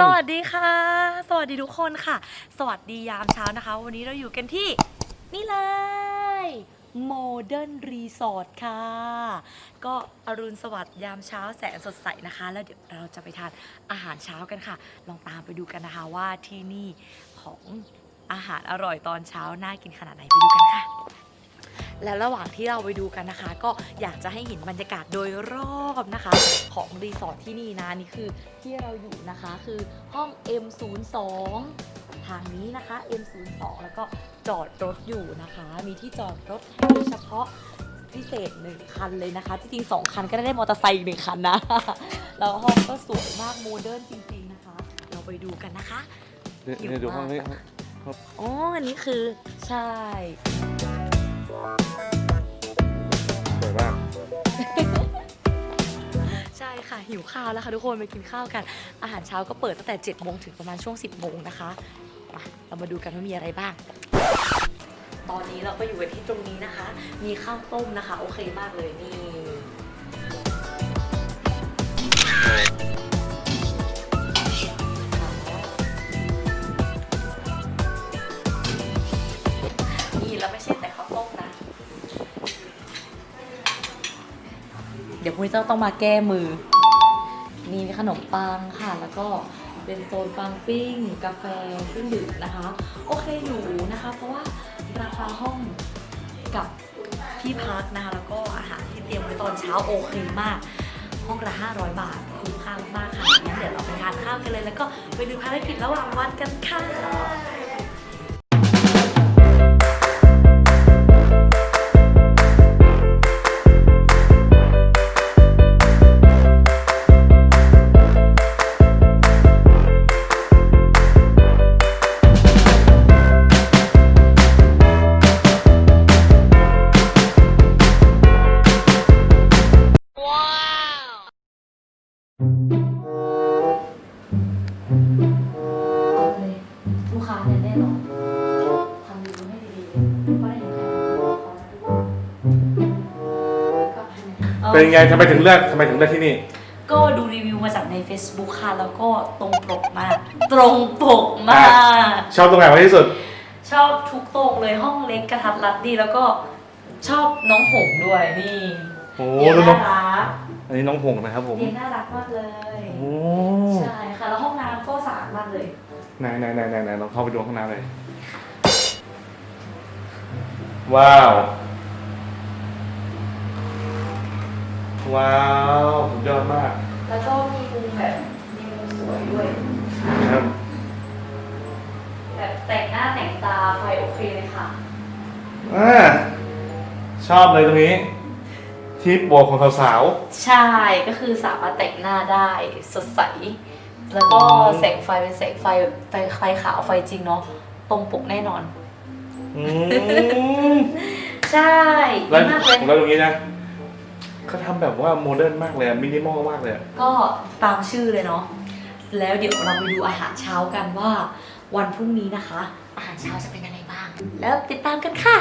สวัสดีค่ะ สวัสดีทุกคนค่ะ สวัสดียามเช้านะคะ วันนี้เราอยู่กันที่ นี่เลย Modern Resort ค่ะ ก็อรุณสวัสดิ์ยามเช้าแสนสดใสนะคะ แล้วเดี๋ยวเราจะไปทานอาหารเช้ากันค่ะ ลองตามไปดูกันนะคะว่าที่นี่ของอาหารอร่อยตอนเช้าน่ากินขนาดไหนไปดูกันค่ะ และระหว่างที่เราไปดูกันนะคะ ก็อยากจะให้เห็นบรรยากาศโดยรอบนะคะ ของรีสอร์ทที่นี่นะนี่คือที่เราอยู่นะคะคือห้อง M02 ทางนี้นะคะ M02 แล้วก็จอดรถอยู่นะคะ มีที่จอดรถให้เฉพาะพิเศษหนึ่งคันเลยนะคะที่จริงสองคันก็ได้มอเตอร์ไซค์อีกหนึ่งคันนะแล้วห้องก็สวยมากโมเดิร์นจริง ๆนะคะ เราไปดูกันนะคะเนี่ยหิวเนี่ยดูมากห้องนี้อ๋ออันนี้คือใช่ สวยมากใช่ค่ะ หิวข้าวแล้วค่ะทุกคนไปกินข้าวกัน อาหารเช้าก็เปิดตั้งแต่7โมงถึงประมาณช่วง 10โมงนะคะมาเรามาดูกันว่ามีอะไรบ้าง ตอนนี้เราก็อยู่กันที่ตรงนี้นะคะ มีข้าวต้มนะคะ โอเคมากเลยนี่ เดี๋ยวพรุ่งนี้เจ้าต้องมาแก้มือมีขนมปังค่ะ แล้วก็เป็นโซนปังปิ้ง กาแฟเครื่องดื่มนะคะ โอเคอยู่นะคะ เพราะว่าราคาห้องกับที่พักนะคะ แล้วก็อาหารที่เตรียมไว้ตอนเช้าโอเคมาก ห้องละ 500 บาท คุ้มค่ามากค่ะงั้นเดี๋ยวเราไปทานข้าวกันเลย แล้วก็ไปดูภารกิจระหว่างวันกันค่ะ เอาเลยลูกค้าเนี่ยแน่นอนทำรีวิวให้ดีๆเพราะได้เห็นใครมาขอมาดูก็ให้นะเป็นไงทำไมถึงเลือกทำไมถึงเลือกที่นี่ ก็ดูรีวิวมาจากใน Facebook ค่ะ แล้วก็ตรงปกมาก ตรงปกมาก ชอบตรงไหนมากที่สุด ชอบทุกตรงเลยห้องเล็กกระทัดรัดดีแล้วก็ชอบน้องหงส์ด้วยนี่โอ้เตียงดูน้อน่างรัก อันนี้น้องหงส์นะครับผมเตียงน่ารักมากเลย โอ้ใช่ค่ะ แล้วห้องน้ำก็สะอาดมากเลย ไหนไหนไหนไหนไหนเราเข้าไปดูข้างในเลย ว้าว ว้าวสุดยอดมาก แล้วก็มีมุมแบบมีมุมสวยด้วยนะครับแบบแต่งหน้าแต่งตาไฟโอเคเลยค่ะอ่าชอบเลยตรงนี้ ที่โปรดของสาวใช่ก็คือสามารถแต่งหน้าได้สดใส แล้วก็อืมแสงไฟเป็นแสงไฟไฟไฟขาวไฟจริงเนาะตรงปกแน่นอน ๆอืมใช่แล้วดีมากเลยแล้วตรงนี้นะเขาทำแบบว่าโมเดิร์นมากเลยมินิมอลมากเลยอะก็ตามชื่อเลยเนาะแล้วเดี๋ยวเราไปดูอาหารเช้ากันว่า วันพรุ่งนี้นะคะ อาหารเช้าจะเป็นยังไงบ้าง แล้วติดตามกันค่ะ